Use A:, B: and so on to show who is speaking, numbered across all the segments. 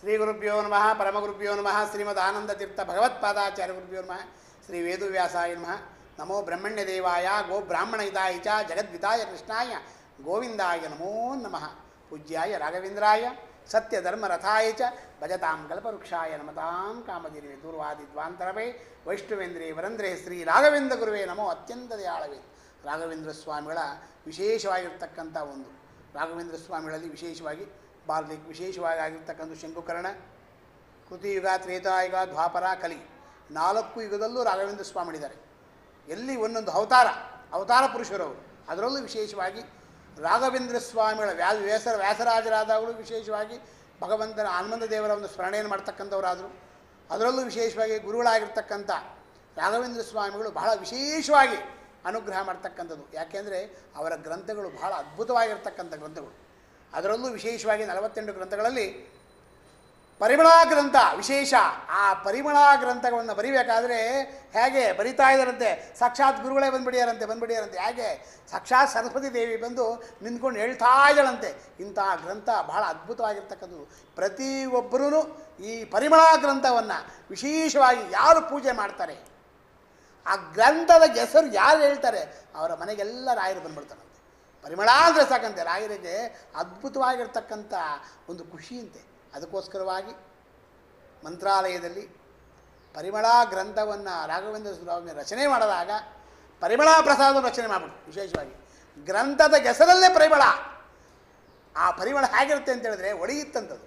A: ಶ್ರೀ ಗುರುಭ್ಯೋ ನಮಃ, ಪರಮಗುರುಭ್ಯೋ ನಮಃ ಶ್ರೀಮದ್ ಆನಂದತೀರ್ಥ ಭಗವತ್ಪಾದಾಚಾರ್ಯ ಗುರುಭ್ಯೋ ನಮಃ, ಶ್ರೀ ವೇದವ್ಯಾಸಾಯ ನಮಃ, ನಮೋ ಬ್ರಹ್ಮಣ್ಯ ದೇವಾಯ ಗೋ ಬ್ರಾಹ್ಮಣ ಹಿತಾಯ ಚ, ಜಗದ್ವಿತಾಯ ಕೃಷ್ಣಾಯ, ಗೋವಿಂದಾಯ ನಮೋ ನಮಃ, ಪೂಜ್ಯಾಯ ರಾಘವೇಂದ್ರಾಯ, ಸತ್ಯಧರ್ಮರಥಾಯ ಚ, ಭಜತಾಂ ಕಲ್ಪವೃಕ್ಷಾಯ ನಮತಾಂ ಕಾಮದಿರಿವೆ ದೂರ್ವಾದಿದ್ವಾಂತರವೇ, ವೈಷ್ಣವೇಂದ್ರೇ ವರಂದ್ರೇ ಶ್ರೀ ರಾಘವೇಂದ್ರ ಗುರುವೇ ನಮೋ ಅತ್ಯಂತ ದಯಾಳವೇ. ರಾಘವೇಂದ್ರ ಸ್ವಾಮಿಗಳ ವಿಶೇಷವಾಗಿರ್ತಕ್ಕಂಥ ಒಂದು. ರಾಘವೇಂದ್ರ ಸ್ವಾಮಿಗಳಲ್ಲಿ ವಿಶೇಷವಾಗಿ ಬಾಲ್ಯಕ್ಕೆ ವಿಶೇಷವಾಗಿ ಆಗಿರ್ತಕ್ಕಂಥ ಶಂಕುಕರ್ಣ ಕೃತಿಯುಗ ತ್ರೇತಾಯುಗ ದ್ವಾಪರ, ಕಲಿ ನಾಲ್ಕು ಯುಗದಲ್ಲೂ ರಾಘವೇಂದ್ರ ಸ್ವಾಮಿಗಳಿದ್ದಾರೆ ಎಲ್ಲಿ ಒಂದೊಂದು ಅವತಾರ ಅವತಾರ ಪುರುಷರವರು ಅದರಲ್ಲೂ ವಿಶೇಷವಾಗಿ ರಾಘವೇಂದ್ರ ಸ್ವಾಮಿಗಳ ವ್ಯಾಸ ವ್ಯಾಸರ ವ್ಯಾಸರಾಜರಾದವರು ವಿಶೇಷವಾಗಿ ಭಗವಂತನ ಆನಂದ ದೇವರ ಒಂದು ಸ್ಮರಣೆಯನ್ನು ಮಾಡ್ತಕ್ಕಂಥವರಾದರು. ಅದರಲ್ಲೂ ವಿಶೇಷವಾಗಿ ಗುರುಗಳಾಗಿರ್ತಕ್ಕಂಥ ರಾಘವೇಂದ್ರ ಸ್ವಾಮಿಗಳು ಬಹಳ ವಿಶೇಷವಾಗಿ ಅನುಗ್ರಹ ಮಾಡ್ತಕ್ಕಂಥದ್ದು. ಯಾಕೆಂದರೆ ಅವರ ಗ್ರಂಥಗಳು ಬಹಳ ಅದ್ಭುತವಾಗಿರ್ತಕ್ಕಂಥ ಗ್ರಂಥಗಳು. ಅದರಲ್ಲೂ ವಿಶೇಷವಾಗಿ ನಲವತ್ತೆಂಟು ಗ್ರಂಥಗಳಲ್ಲಿ ಪರಿಮಳ ಗ್ರಂಥ, ವಿಶೇಷ. ಆ ಪರಿಮಳ ಗ್ರಂಥಗಳನ್ನು ಬರಿಬೇಕಾದ್ರೆ ಹೇಗೆ ಬರಿತಾ ಇದ್ದಾರಂತೆ? ಸಾಕ್ಷಾತ್ ಗುರುಗಳೇ ಬಂದ್ಬಿಡಿಯಾರಂತೆ ಬಂದ್ಬಿಡಿಯಾರಂತೆ ಹೇಗೆ? ಸಾಕ್ಷಾತ್ ಸರಸ್ವತಿ ದೇವಿ ಬಂದು ನಿಂತ್ಕೊಂಡು ಹೇಳ್ತಾ ಇದ್ದಾಳಂತೆ. ಇಂಥ ಗ್ರಂಥ ಬಹಳ ಅದ್ಭುತವಾಗಿರ್ತಕ್ಕಂಥದ್ದು ಪ್ರತಿಯೊಬ್ಬರೂ ಈ ಪರಿಮಳ ಗ್ರಂಥವನ್ನು ವಿಶೇಷವಾಗಿ ಯಾರು ಪೂಜೆ ಮಾಡ್ತಾರೆ? ಆ ಗ್ರಂಥದ ಹೆಸರು ಯಾರು ಹೇಳ್ತಾರೆ? ಅವರ ಮನೆಗೆಲ್ಲ ರಾಯರು ಬಂದ್ಬಿಡ್ತಾರಂತೆ ಪರಿಮಳ ಅಂದರೆ ಸಾಕಂತೆ. ರಾಯರಿಗೆ ಅದ್ಭುತವಾಗಿರ್ತಕ್ಕಂಥ ಒಂದು ಖುಷಿಯಂತೆ. ಅದಕ್ಕೋಸ್ಕರವಾಗಿ ಮಂತ್ರಾಲಯದಲ್ಲಿ ಪರಿಮಳ ಗ್ರಂಥವನ್ನು ರಾಘವೇಂದ್ರ ಸ್ವಾಮಿ ರಚನೆ ಮಾಡಿದಾಗ ಪರಿಮಳ ಪ್ರಸಾದ ರಚನೆ ಮಾಡಿಬಿಟ್ಟು ವಿಶೇಷವಾಗಿ. ಗ್ರಂಥದ ಹೆಸರಲ್ಲೇ ಪರಿಮಳ. ಆ ಪರಿಮಳ ಹೇಗಿರುತ್ತೆ ಅಂತ ಹೇಳಿದ್ರೆ ಒಡೆಯುತ್ತಂಥದ್ದು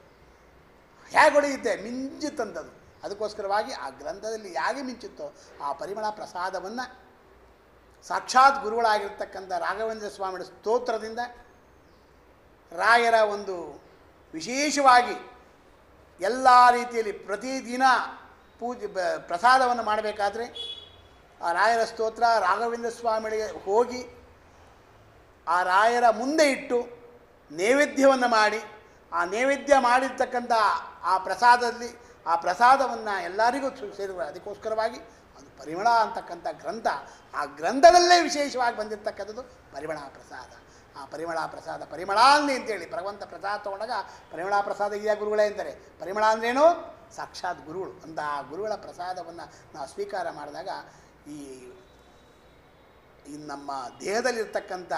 A: ಹೇಗೆ ಒಡೆಯುತ್ತೆ? ಮಿಂಚುತ್ತಂಥದ್ದು ಅದಕ್ಕೋಸ್ಕರವಾಗಿ ಆ ಗ್ರಂಥದಲ್ಲಿ ಹೇಗೆ ಮಿಂಚುತ್ತೋ ಆ ಪರಿಮಳ ಪ್ರಸಾದವನ್ನು ಸಾಕ್ಷಾತ್ ಗುರುಗಳಾಗಿರ್ತಕ್ಕಂಥ ರಾಘವೇಂದ್ರ ಸ್ವಾಮಿಗಳ ಸ್ತೋತ್ರದಿಂದ ರಾಯರ ಒಂದು ವಿಶೇಷವಾಗಿ ಎಲ್ಲ ರೀತಿಯಲ್ಲಿ ಪ್ರತಿದಿನ ಪೂಜೆ ಬ ಪ್ರಸಾದವನ್ನು ಮಾಡಬೇಕಾದ್ರೆ ಆ ರಾಯರ ಸ್ತೋತ್ರ, ರಾಘವೇಂದ್ರ ಸ್ವಾಮಿಗಳಿಗೆ ಹೋಗಿ ಆ ರಾಯರ ಮುಂದೆ ಇಟ್ಟು ನೈವೇದ್ಯವನ್ನು ಮಾಡಿ, ಆ ನೈವೇದ್ಯ ಮಾಡಿರ್ತಕ್ಕಂಥ ಆ ಪ್ರಸಾದದಲ್ಲಿ ಆ ಪ್ರಸಾದವನ್ನು ಎಲ್ಲರಿಗೂ ಸೇರಿ ಅದಕ್ಕೋಸ್ಕರವಾಗಿ ಅದು ಪರಿಮಳ ಅಂತಕ್ಕಂಥ ಗ್ರಂಥ, ಆ ಗ್ರಂಥದಲ್ಲೇ ವಿಶೇಷವಾಗಿ ಬಂದಿರತಕ್ಕಂಥದ್ದು ಪರಿಮಳ ಪ್ರಸಾದ. ಆ ಪರಿಮಳ ಪ್ರಸಾದ, ಪರಿಮಳ ಅಂತೇಳಿ, ಭಗವಂತ ಪ್ರಸಾದ ತೊಗೊಂಡಾಗ ಪರಿಮಳ ಪ್ರಸಾದ ಇದೆಯಾ ಗುರುಗಳೇ ಅಂತಾರೆ ಪರಿಮಳ ಅಂದ್ರೇನು? ಸಾಕ್ಷಾತ್ ಗುರುಗಳು. ಅಂತ ಆ ಗುರುಗಳ ಪ್ರಸಾದವನ್ನು ನಾವು ಸ್ವೀಕಾರ ಮಾಡಿದಾಗ ಈ ಈ ನಮ್ಮ ದೇಹದಲ್ಲಿರ್ತಕ್ಕಂಥ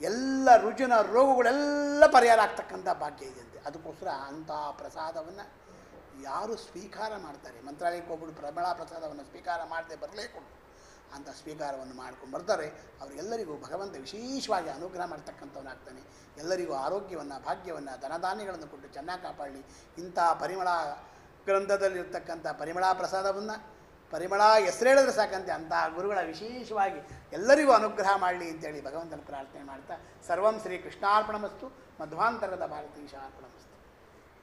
A: ಎಲ್ಲ ರುಜಿನ ರೋಗಗಳೆಲ್ಲ ಪರಿಹಾರ ಆಗ್ತಕ್ಕಂಥ ಭಾಗ್ಯ ಇದೆಯಂತೆ ಅದಕ್ಕೋಸ್ಕರ ಅಂಥ ಪ್ರಸಾದವನ್ನು ಯಾರು ಸ್ವೀಕಾರ ಮಾಡ್ತಾರೆ? ಮಂತ್ರಾಲಯಕ್ಕೆ ಹೋಗ್ಬಿಟ್ಟು ಪ್ರಬಳ ಪ್ರಸಾದವನ್ನು ಸ್ವೀಕಾರ ಮಾಡದೆ ಬರಲೇ ಬರಲೇಕೊಂಡು ಅಂತ ಸ್ವೀಕಾರವನ್ನು ಮಾಡ್ಕೊಂಡು ಬರ್ತಾರೆ. ಅವರಿಗೆಲ್ಲರಿಗೂ ಭಗವಂತ ವಿಶೇಷವಾಗಿ ಅನುಗ್ರಹ ಮಾಡ್ತಕ್ಕಂಥವನಾಗ್ತಾನೆ ಎಲ್ಲರಿಗೂ ಆರೋಗ್ಯವನ್ನು, ಭಾಗ್ಯವನ್ನು, ಧನಧಾನ್ಯಗಳನ್ನು ಕೊಟ್ಟು ಚೆನ್ನಾಗಿ ಕಾಪಾಡಲಿ. ಇಂಥ ಪರಿಮಳ ಗ್ರಂಥದಲ್ಲಿರ್ತಕ್ಕಂಥ ಪರಿಮಳ ಪ್ರಸಾದವನ್ನು, ಪರಿಮಳ ಹೆಸರೇಳಿದ್ರೆ ಸಾಕಂತೆ. ಅಂತಹ ಗುರುಗಳ ವಿಶೇಷವಾಗಿ ಎಲ್ಲರಿಗೂ ಅನುಗ್ರಹ ಮಾಡಲಿ ಅಂತೇಳಿ ಭಗವಂತನ ಪ್ರಾರ್ಥನೆ ಮಾಡ್ತಾ ಸರ್ವಂ ಶ್ರೀ ಕೃಷ್ಣಾರ್ಪಣಮಸ್ತು ಮಧ್ವಾಂತರದ ಭಾರತೀಶ ಅರ್ಪಣಮಸ್ತು